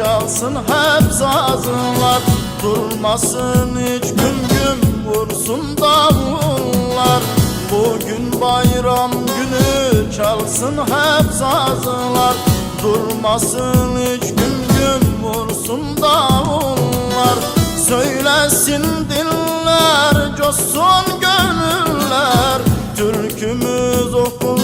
çalsın hep sazlar Durmasın hiç gün gün vursun davullar. Bugün bayram günü çalsın hep sazlar Durmasın hiç gün gün vursun davullar. Söylesin diller, coşsun gönüller. Türkümüz okunsun,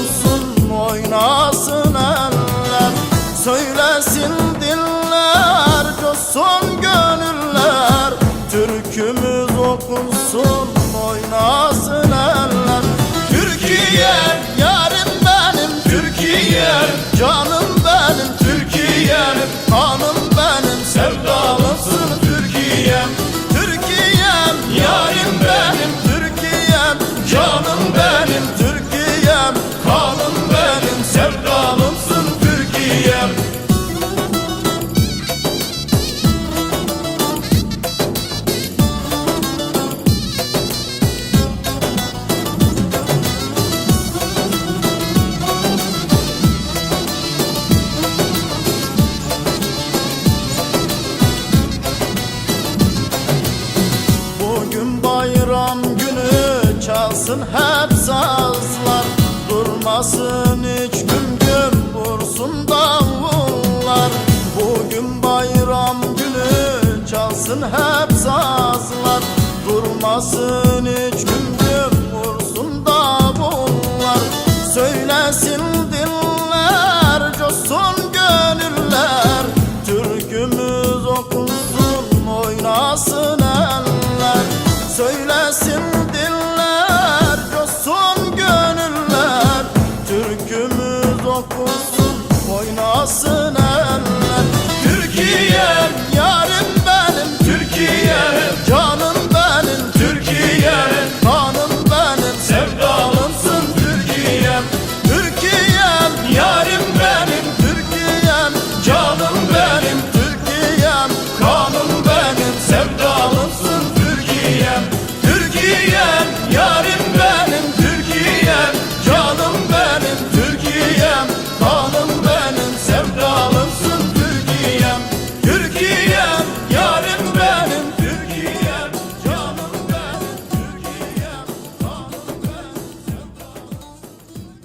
çalsın hep sazlar Durmasın hiç gün gün vursun davullar. Bugün bayram günü çalsın hep sazlar Durmasın hiç gün posso.